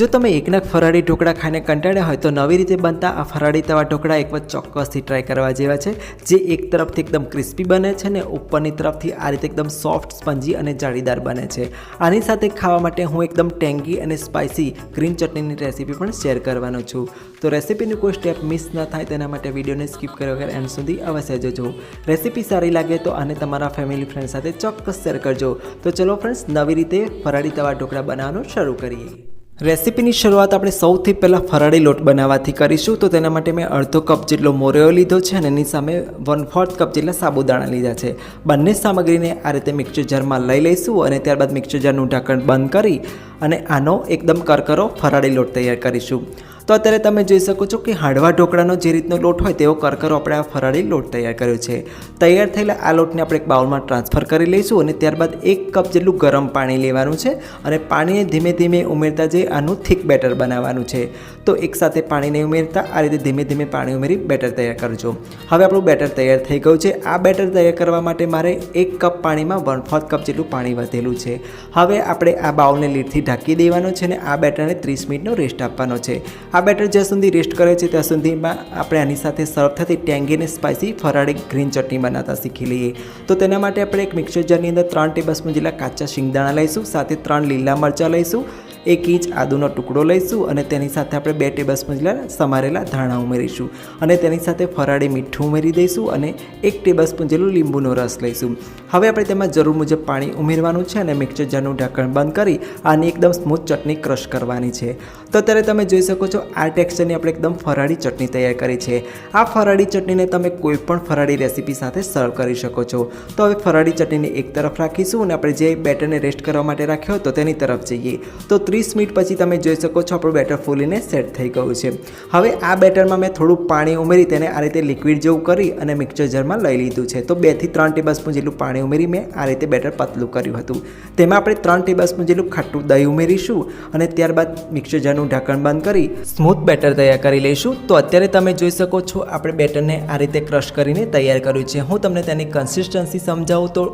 જો તમે એકના ફરાળી ઢોકળા ખાઈને કંટાળ્યા હોય તો નવી રીતે બનતા આ ફરાળી તવા ઢોકળા એક વખત ચોક્કસથી ટ્રાય કરવા જેવા છે, જે એક તરફથી એકદમ ક્રિસ્પી બને છે ને ઉપરની તરફથી આ રીતે એકદમ સોફ્ટ સ્પંજી અને જાળીદાર બને છે. આની સાથે ખાવા માટે હું એકદમ ટેંગી અને સ્પાઇસી ગ્રીન ચટણીની રેસીપી પણ શેર કરવાનો છું. તો રેસીપીનું કોઈ સ્ટેપ મિસ ન થાય તેના માટે વિડીયોને સ્કીપ કર્યા વગર એન્ડ સુધી અવશ્ય જોજો. રેસીપી સારી લાગે તો આને તમારા ફેમિલી ફ્રેન્ડ સાથે ચોક્કસ શેર કરજો. તો ચલો ફ્રેન્ડ્સ નવી રીતે ફરાળી તવા ઢોકળા બનાવવાનું શરૂ કરીએ. રેસીપીની શરૂઆત આપણે સૌથી પહેલાં ફરાળી લોટ બનાવવાથી કરીશું. તો તેના માટે મેં અડધો કપ જેટલો મોરેઓ લીધો છે અને એની સામે વન ફોર્થ કપ જેટલા સાબુદાણા લીધા છે. બંને સામગ્રીને આ રીતે મિક્સર જારમાં લઈ લઈશું અને ત્યારબાદ મિક્સર જારનું ઢાંકણ બંધ કરી અને આનો એકદમ કરકરો ફરાળી લોટ તૈયાર કરીશું. તો અત્યારે તમે જોઈ શકો છો કે હાંડવા ઢોકળાનો જે રીતનો લોટ હોય તેવો કરકરો આપણે આ ફરાળી લોટ તૈયાર કર્યો છે. તૈયાર થયેલા આ લોટને આપણે એક બાઉલમાં ટ્રાન્સફર કરી લઈશું અને ત્યારબાદ એક કપ જેટલું ગરમ પાણી લેવાનું છે અને પાણીને ધીમે ધીમે ઉમેરતા જઈ આનું થીક બેટર બનાવવાનું છે. તો એકસાથે પાણીને ઉમેરતા આ રીતે ધીમે ધીમે પાણી ઉમેરી બેટર તૈયાર કરજો. હવે આપણું બેટર તૈયાર થઈ ગયું છે. આ બેટર તૈયાર કરવા માટે મારે એક કપ પાણીમાં વન ફોર્થ કપ જેટલું પાણી વધેલું છે. હવે આપણે આ બાઉલને લીડથી ઢાંકી દેવાનો છે અને આ બેટરને ત્રીસ મિનિટનો રેસ્ટ આપવાનો છે. આ બેટર જ્યાં સુધી રેસ્ટ કરે છે, ત્યાં સુધીમાં આપણે આની સાથે સર્વ થતી ટેંગી અને સ્પાઇસી ફરાળી ગ્રીન ચટણી બનાવતા શીખી લઈએ. તો તેના માટે આપણે એક મિક્સર જારની અંદર ત્રણ ટેબલ સ્પૂન જેટલા કાચા શિંગદાણા લઈશું, સાથે ત્રણ લીલા મરચાં લઈશું એક ઇંચ આદુનો ટુકડો લઈશું અને તેની સાથે આપણે બે ટેબલ સ્પૂન સમારેલા ધાણા ઉમેરીશું. અને તેની સાથે ફરાળી મીઠું ઉમેરી દઈશું અને એક ટેબલ સ્પૂન જેટલું લીંબુનો રસ લઈશું. હવે આપણે તેમાં જરૂર મુજબ પાણી ઉમેરવાનું છે અને મિક્સર જારનું ઢાંકણ બંધ કરી આની એકદમ સ્મૂથ ચટણી ક્રશ કરવાની છે. તો અત્યારે તમે જોઈ શકો છો આ ટેક્સચરની આપણે એકદમ ફરાળી ચટણી તૈયાર કરી છે. આ ફરાળી ચટણીને તમે કોઈ પણ ફરાળી રેસીપી સાથે સર્વ કરી શકો છો. તો હવે ફરાળી ચટણીને એક તરફ રાખીશું અને આપણે જે બેટરને રેસ્ટ કરવા માટે રાખ્યો હતો તેની તરફ જઈએ. તો ત્રીસ મિનિટ પછી તમે જોઈ શકો છો આપણું બેટર ફૂલીને સેટ થઈ ગયું છે. હવે આ બેટરમાં મેં થોડું પાણી ઉમેરી તેને આ રીતે લિક્વિડ જેવું કરી અને મિક્સર જારમાં લઈ લીધું છે. તો બેથી ત્રણ ટેબલ સ્પૂન જેટલું પાણી ઉમેરી મેં આ રીતે બેટર પતલું કર્યું હતું. તેમાં આપણે ત્રણ ટેબલ સ્પૂન જેટલું ખાટું દહીં ઉમેરીશું અને ત્યારબાદ મિક્સર જારનું ઢાંકણ બંધ કરી સ્મૂથ બેટર તૈયાર કરી લઈશું. તો અત્યારે તમે જોઈ શકો છો, આપણે બેટરને આ રીતે ક્રશ કરીને તૈયાર કર્યું છે. હું તમને તેની કન્સિસ્ટન્સી સમજાવું તો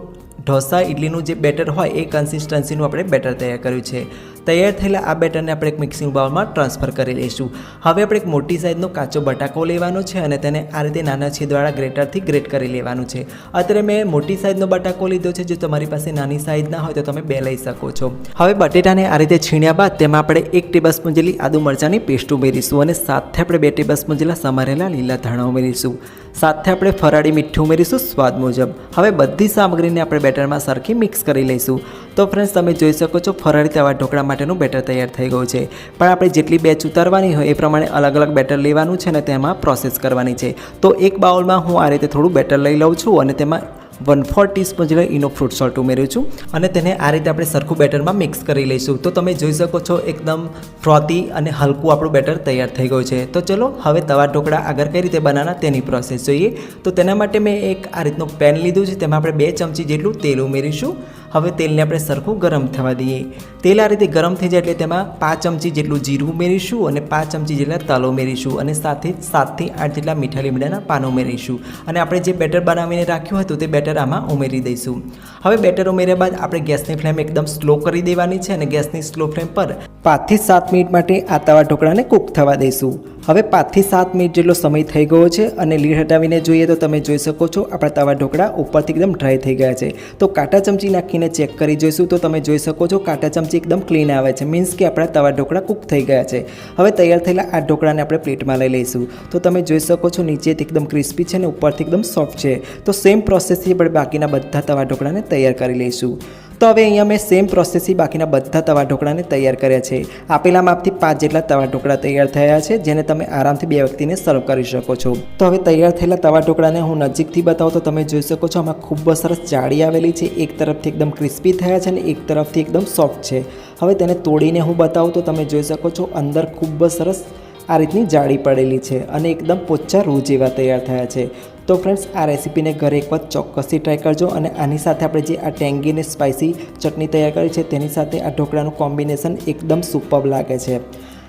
ઢોસા ઇડલીનું જે બેટર હોય એ કન્સિસ્ટન્સીનું આપણે બેટર તૈયાર કર્યું છે. તૈયાર થયેલા આ બેટરને આપણે એક મિક્સિંગ બાઉલમાં ટ્રાન્સફર કરી લઈશું. હવે આપણે એક મોટી સાઇઝનો કાચો બટાકો લેવાનો છે અને તેને આ રીતે નાના છેદવાળા ગ્રેટરથી ગ્રેટ કરી લેવાનું છે. અત્યારે મેં મોટી સાઇઝનો બટાકો લીધો છે, જો તમારી પાસે નાની સાઇઝ ના હોય તો તમે બે લઈ શકો છો. હવે બટેટાને આ રીતે છીણ્યા બાદ તેમાં આપણે એક ટેબલ સ્પૂન જેટલી આદુ મરચાંની પેસ્ટ ઉમેરીશું અને સાથે આપણે બે ટેબલ સ્પૂન જેટલા સમારેલા લીલા ધાણા ઉમેરીશું. સાથે આપણે ફરાળી મીઠું ઉમેરીશું, સ્વાદ મુજબ. હવે બધી સામગ્રીને આપણે બેટરમાં સરખી મિક્સ કરી લઈશું. તો ફ્રેન્ડ્સ તમે જોઈ શકો છો, ફરાળી તવા ઢોકળા માટેનું બેટર તૈયાર થઈ ગયું છે. પણ આપણે જેટલી બેચ ઉતારવાની હોય, એ પ્રમાણે અલગ અલગ બેટર લેવાનું છે અને તેમાં પ્રોસેસ કરવાની છે. તો એક બાઉલમાં હું આ રીતે થોડું બેટર લઈ લઉં છું અને તેમાં વન ફોર ટીસ્પૂન જેટલો ઇનો ફ્રૂટ સોલ્ટ ઉમેર્યું છું અને તેને આ રીતે આપણે સરખું બેટરમાં મિક્સ કરી લઈશું. તો તમે જોઈ શકો છો એકદમ ફ્રોતી અને હલકું આપણું બેટર તૈયાર થઈ ગયું છે. તો ચલો, હવે તવા ઢોકળા આગળ કઈ રીતે બનાવવાના તેની પ્રોસેસ જોઈએ. તો તેના માટે મેં એક આ રીતનું પેન લીધું છે. તેમાં આપણે બે ચમચી જેટલું તેલ ઉમેરીશું. હવે તેલને આપણે સરખું ગરમ થવા દઈએ. તેલ આ રીતે ગરમ થઈ જાય એટલે તેમાં પાંચ ચમચી જેટલું જીરું ઉમેરીશું અને પાંચ ચમચી જેટલા તલ ઉમેરીશું અને સાથે સાતથી આઠ જેટલા મીઠા લીમડાના પાન ઉમેરીશું. અને આપણે જે બેટર બનાવીને રાખ્યું હતું તે બેટર આમાં ઉમેરી દઈશું. હવે બેટર ઉમેર્યા બાદ આપણે ગેસની ફ્લેમ એકદમ સ્લો કરી દેવાની છે અને ગેસની સ્લો ફ્લેમ પર પાંચથી સાત મિનિટ માટે આ તવા ઢોકળાને કૂક થવા દઈશું. હવે પાંચથી સાત મિનિટ જેટલો સમય થઈ ગયો છે અને લીડ હટાવીને જોઈએ તો તમે જોઈ શકો છો, આપણા તવા ઢોકળા ઉપરથી એકદમ ડ્રાય થઈ ગયા છે. તો કાંટા ચમચી નાખીને ચેક કરી જોઈશું તો તમે જોઈ શકો છો કાંટા ચમચી એકદમ ક્લીન આવે છે મીન્સ કે આપણા તવા ઢોકળા કૂક થઈ ગયા છે. હવે તૈયાર થયેલા આ ઢોકળાને આપણે પ્લેટમાં લઈ લઈશું. તો તમે જોઈ શકો છો નીચેથી એકદમ ક્રિસ્પી છે અને ઉપરથી એકદમ સોફ્ટ છે. તો સેમ પ્રોસેસથી આપણે બાકીના બધા તવા ઢોકળાને તૈયાર કરી લઈશું. તો હવે અહીંયા મેં સેમ પ્રોસેસથી બાકીના બધા તવા ઢોકળાને તૈયાર કર્યા છે. આપેલા માપથી પાંચ જેટલા તવા ઢોકળા તૈયાર થયા છે, જેને તમે આરામથી બે વ્યક્તિને સર્વ કરી શકો છો. તો હવે તૈયાર થયેલા તવા ઢોકળાને હું નજીકથી બતાવું તો તમે જોઈ શકો છો આમાં ખૂબ જ સરસ જાળી આવેલી છે. એક તરફથી એકદમ ક્રિસ્પી થયા છે અને એક તરફથી એકદમ સોફ્ટ છે. હવે તેને તોડીને હું બતાવું તો તમે જોઈ શકો છો અંદર ખૂબ જ સરસ આ રીતની જાળી પડેલી છે અને એકદમ પોચા રૂ જેવા તૈયાર થયા છે. તો ફ્રેન્ડ્સ આ રેસીપીને ઘરે એક વખત ચોક્કસથી ટ્રાય કરજો અને આની સાથે આપણે જે આ ટેંગી અને સ્પાઇસી ચટણી તૈયાર કરી છે, તેની સાથે આ ઢોકળાનું કોમ્બિનેશન એકદમ સુપર લાગે છે.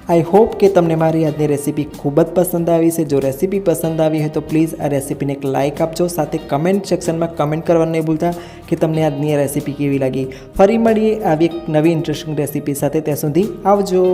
આઈ હોપ કે તમને મારી આજની રેસીપી ખૂબ જ પસંદ આવી છે. જો રેસીપી પસંદ આવી હોય તો પ્લીઝ આ રેસીપીને એક લાઇક આપજો, સાથે કમેન્ટ સેક્શનમાં કમેન્ટ કરવાનું નહીં ભૂલતા કે તમને આજની આ રેસીપી કેવી લાગી. ફરી મળીએ આવી એક નવી ઇન્ટરેસ્ટિંગ રેસીપી સાથે. ત્યાં સુધી આવજો.